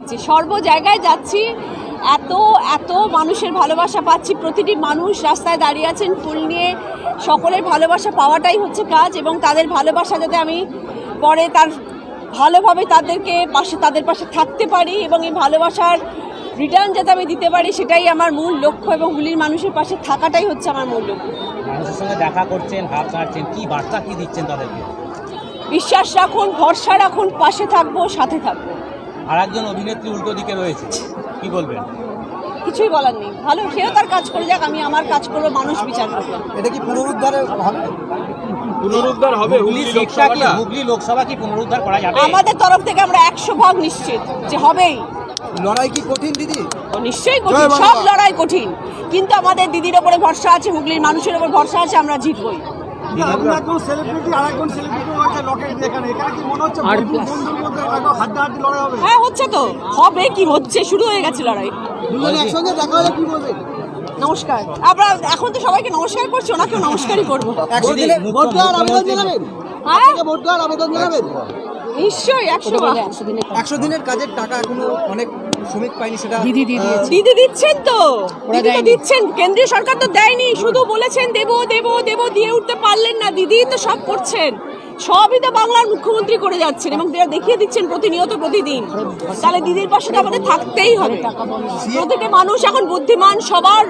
যে সর্ব জায়গায় যাচ্ছি এত এত মানুষের ভালোবাসা পাচ্ছি প্রতিটি মানুষ রাস্তায় দাঁড়িয়ে আছেন ফুল নিয়ে সকলের ভালোবাসা পাওয়াটাই হচ্ছে কাজ এবং তাদের ভালোবাসা যাতে আমি পরে তার ভালোভাবে তাদেরকে পাশে তাদের পাশে থাকতে পারি এবং এই ভালোবাসার রিটার্ন যাতে আমি দিতে পারি সেটাই আমার মূল লক্ষ্য এবং হুলির মানুষের পাশে থাকাটাই হচ্ছে আমার মূল লক্ষ্য। মানুষের সঙ্গে দেখা করছেন হাত ছাড়ছেন কি বার্তা কি দিচ্ছেন তাদেরকে? বিশ্বাস রাখুন ভরসা রাখুন পাশে থাকব সাথে থাকব। আর একজন অভিনেত্রী উল্টো দিকে রয়েছে। কি বলবেন? কিছুই বলার নেই। ভালো সেও তার কাজ করে যাক আমি আমার কাজ করব মানুষ বিচার করব। এটা কি পুনরুদ্ধারে হবে? পুনরুদ্ধার হবে হুগলি লোকসভা কি? পুনরুদ্ধার করা যাবে? আমাদের তরফ থেকে আমরা একশো ভাগ নিশ্চিত যে হবেই। লড়াই কি কঠিন দিদি? ও নিশ্চয়ই কঠিন সব লড়াই কঠিন। কিন্তু আমাদের দিদির ওপরে ভরসা আছে হুগলির মানুষের ওপর ভরসা আছে আমরা জিতবই। আপনি সেলিব্রিটি আর সেলিব্রিটি লকেট এখানে? এখানে কি মনে হচ্ছে হ্যাঁ হচ্ছে তো। হবে কি হচ্ছে শুরু হয়ে গেছে লড়াই। একসঙ্গে দেখা হলে কি বলবেন নমস্কার। আমরা এখন তো সবাইকে নমস্কার করছি ওনাকেও নমস্কারই করব। নিশ্চয়ই একশো একশো দিনের কাজের টাকা এখনও অনেক শ্রমিক পায়নি সেটা দিদি দিচ্ছেন তো। দিদি তো দিচ্ছেন। কেন্দ্রীয় সরকার তো দেয়নি। শুধু বলেছেন দেব দেব দেব দিয়ে উঠতে পারলেন না। দিদি তো সব করছেন। সবই তো বাংলার মুখ্যমন্ত্রী করে যাচ্ছেন এবং তারা দেখিয়ে দিচ্ছেন প্রতিনিয়ত প্রতিদিন। তাহলে দিদির পাশে তো আমাদের থাকতেই হবে। প্রতিটি মানুষ এখন বুদ্ধিমান সবার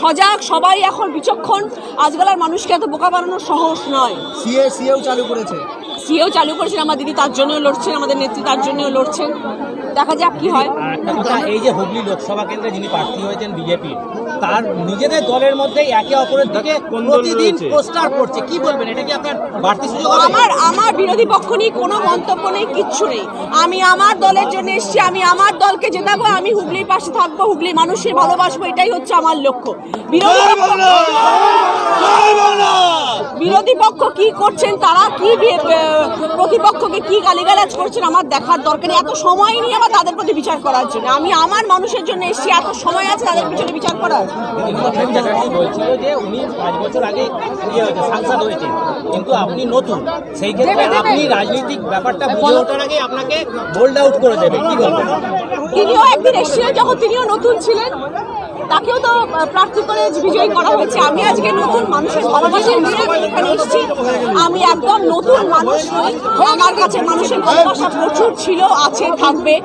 সজাগ সবাই এখন বিচক্ষণ। আজকালের মানুষকে এত বোকা বানানো সহজ নয়। সিএ সিএও চালু করেছে। সিও চালু করেছেন আমার দিদি তার জন্যও লড়ছেন আমাদের নেত্রী তার জন্যও লড়ছেন। দেখা যাক কি হয়। এই যে হুগলি লোকসভা কেন্দ্রে যিনি প্রার্থী হয়েছেন বিজেপি তার নিজেদের দলের মধ্যেই একে অপরের দিকে প্রতিদিন পোস্টার করছে। কি বলবেন? এটা কি আপনার বাড়তি সুযোগ আমার আমার বিরোধী পক্ষ নিয়ে কোনো মন্তব্য নেই কিচ্ছু নেই। আমি আমার দলের জন্য এসেছি আমি আমার দলকে জেতাবো আমি হুগলির পাশে থাকব হুগলির মানুষের ভালোবাসবো এটাই হচ্ছে আমার লক্ষ্য। বিরোধী বিরোধী পক্ষ কি করছেন তারা কি প্রতিপক্ষকে কি গালিগালাজ করছেন আমার দেখার দরকার এত সময় নিয়ে আমার তাদের প্রতি বিচার করার জন্য। আমি আমার মানুষের জন্য এসেছি এত সময় আছে তাদের পিছনে বিচার করার। বলছিল যে উনি পাঁচ বছর আগে ইয়ে হয়েছে সাংসদ হয়েছেন। কিন্তু আপনি নতুন। সেই ক্ষেত্রে। আপনি রাজনৈতিক ব্যাপারটা বুঝে ওঠার আগে আপনাকে বোল্ড আউট করে দেবে। কি বলবেন? একদিন এসেছিলেন যখন তিনিও নতুন ছিলেন, তাকেও তো প্রার্থী করে বিজয়ী করা হয়েছে। আমি আজকে নতুন মানুষের ভালোবাসা নিয়ে এখানে এসেছি। আমি একদম নতুন মানুষ নই, আমার কাছে মানুষের ভালোবাসা প্রচুর ছিল, আছে, থাকবে।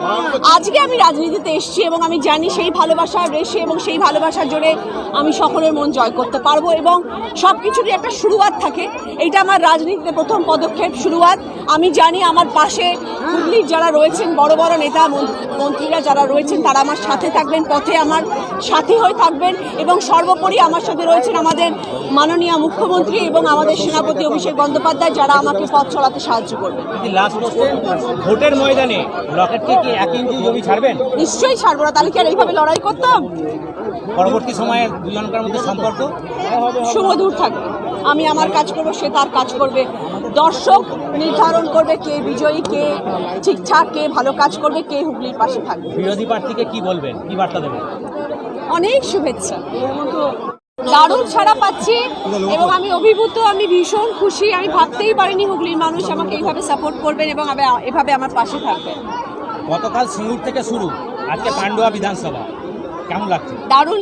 আজকে আমি রাজনীতিতে এসেছি এবং আমি জানি সেই ভালোবাসার রেশে এবং সেই ভালোবাসার জোরে আমি সকলের মন জয় করতে পারব এবং সব কিছুরই একটা শুরুয়াত থাকে। এইটা আমার রাজনীতিতে প্রথম পদক্ষেপ, শুরুয়াত। আমি জানি আমার পাশে হুগলির যারা রয়েছেন, বড় বড় নেতা, মন- মন্ত্রীরা যারা রয়েছেন তারা আমার সাথে থাকবেন পথে আমার সাথী হয়ে থাকবেন এবং সর্বোপরি আমার সাথে রয়েছেন আমাদের মাননীয় মুখ্যমন্ত্রী এবং আমাদের সেনাপতি অভিষেক বন্দ্যোপাধ্যায় যারা আমাকে পথ চলাতে সাহায্য করবেন। ভোটের ময়দানে লকেটকে কি এক ইঞ্চি জমি ছাড়বেন? নিশ্চয়ই ছাড়বো না তাহলে কি আর এইভাবে লড়াই করতাম? পরবর্তী সময়ে দুজনকার মধ্যে সম্পর্ক? সুমধুর থাকবে আমি আমার কাজ করব সে তার কাজ করবে দর্শক নির্ধারণ করবে কে বিজয়ী কে ঠিকঠাক কে ভালো কাজ করবে কে হুগলির পাশে থাকবে। বিরোধী প্রার্থীকে কি বলবেন? কি বার্তা দেবেন? অনেক শুভেচ্ছা। দারুণ ছাড়া পাচ্ছি এবং আমি অভিভূত আমি ভীষণ খুশি। আমি ভাবতেই পারিনি হুগলির মানুষ আমাকে এইভাবে সাপোর্ট করবেন এবং এভাবে আমার পাশে থাকবেন। গতকাল সিঙ্গুর থেকে শুরু আজকে পান্ডুয়া বিধানসভা। কেমন লাগছে? দারুণ